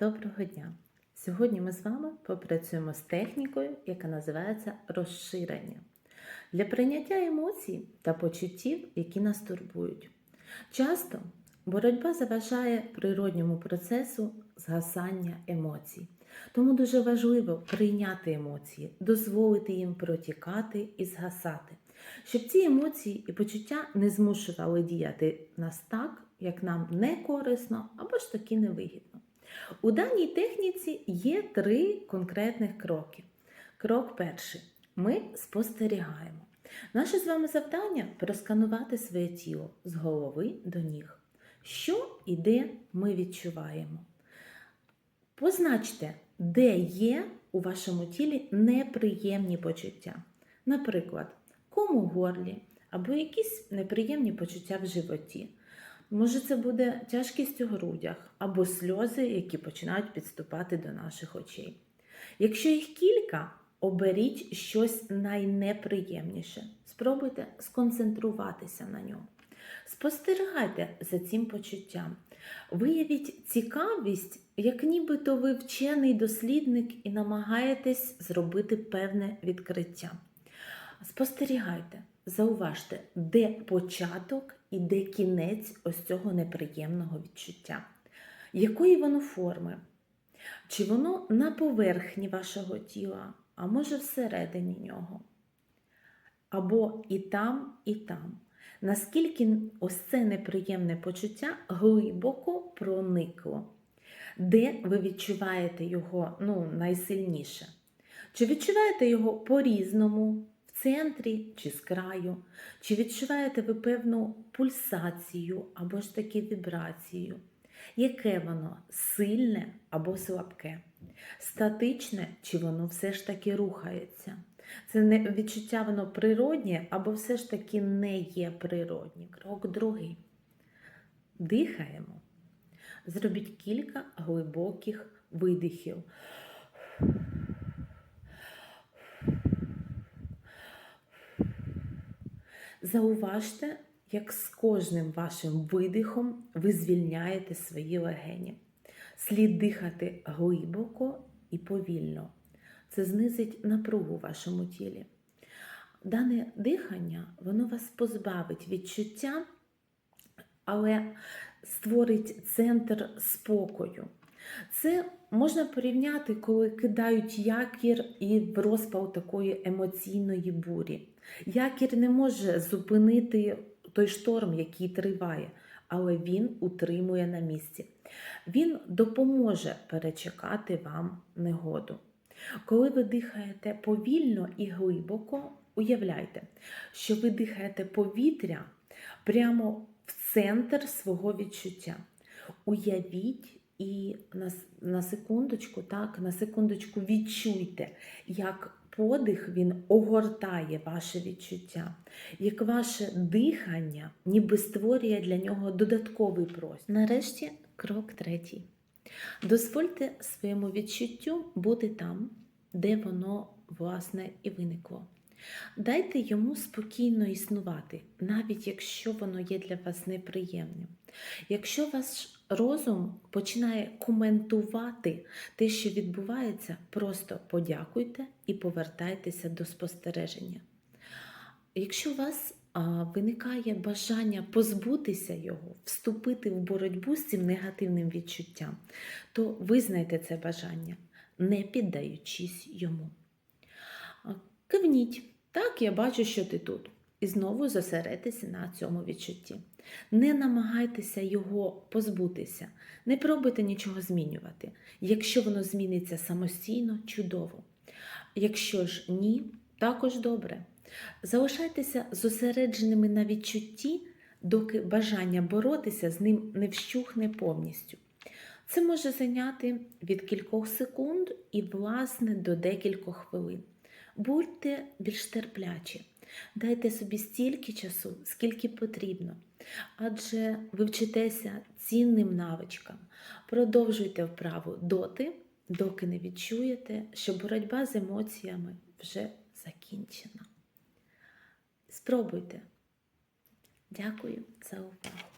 доброго дня! Сьогодні ми з вами попрацюємо з технікою, яка називається розширення для прийняття емоцій та почуттів, які нас турбують. Часто боротьба заважає природньому процесу згасання емоцій. Тому дуже важливо прийняти емоції, дозволити їм протікати і згасати, щоб ці емоції і почуття не змушували діяти нас так, як нам не корисно або ж таки невигідно. У даній техніці є три конкретних кроки. Крок перший. Ми спостерігаємо. Наше з вами завдання просканувати своє тіло з голови до ніг. Що і де ми відчуваємо. Позначте, де є у вашому тілі неприємні почуття. Наприклад, ком у горлі або якісь неприємні почуття в животі. Може, це буде тяжкість у грудях або сльози, які починають підступати до наших очей. Якщо їх кілька, оберіть щось найнеприємніше. Спробуйте сконцентруватися на ньому. Спостерігайте за цим почуттям. Виявіть цікавість, як нібито ви вчений дослідник і намагаєтесь зробити певне відкриття. Спостерігайте, зауважте, де початок і де кінець ось цього неприємного відчуття. Якої воно форми? Чи воно на поверхні вашого тіла, а може всередині нього? Або і там, і там. Наскільки ось це неприємне почуття глибоко проникло, де ви відчуваєте його ну, найсильніше? Чи відчуваєте його по-різному, центрі чи з краю? Чи відчуваєте ви певну пульсацію або ж таки вібрацію? Яке воно сильне або слабке? Статичне, чи воно все ж таки рухається? Це не відчуття воно природнє, або все ж таки не є природнє. Крок другий. Дихаємо. Зробіть кілька глибоких видихів. Зауважте, як з кожним вашим видихом ви звільняєте свої легені. Слід дихати глибоко і повільно. Це знизить напругу в вашому тілі. Дане дихання, воно вас позбавить відчуття, але створить центр спокою. Це можна порівняти, коли кидають якір і в розпал такої емоційної бурі. Якір не може зупинити той шторм, який триває, але він утримує на місці. Він допоможе перечекати вам негоду. Коли ви дихаєте повільно і глибоко, уявляйте, що ви дихаєте повітря прямо в центр свого відчуття. Уявіть і на, на секундочку, так, на секундочку відчуйте, як подих він огортає ваше відчуття, як ваше дихання ніби створює для нього додатковий простір. Нарешті крок третій. Дозвольте своєму відчуттю бути там, де воно, власне, і виникло. Дайте йому спокійно існувати, навіть якщо воно є для вас неприємним. Якщо ваш розум починає коментувати те, що відбувається, просто подякуйте і повертайтеся до спостереження. Якщо у вас виникає бажання позбутися його, вступити в боротьбу з цим негативним відчуттям, то визнайте це бажання, не піддаючись йому. Кивніть, так, я бачу, що ти тут. І знову зосередьтеся на цьому відчутті. Не намагайтеся його позбутися, не пробуйте нічого змінювати. Якщо воно зміниться самостійно, чудово. Якщо ж ні, також добре. Залишайтеся зосередженими на відчутті, доки бажання боротися з ним не вщухне повністю. Це може зайняти від кількох секунд і, власне, до декількох хвилин. Будьте більш терплячі, дайте собі стільки часу, скільки потрібно, адже ви вчитеся цінним навичкам. Продовжуйте вправу доти, доки не відчуєте, що боротьба з емоціями вже закінчена. Спробуйте. Дякую за увагу.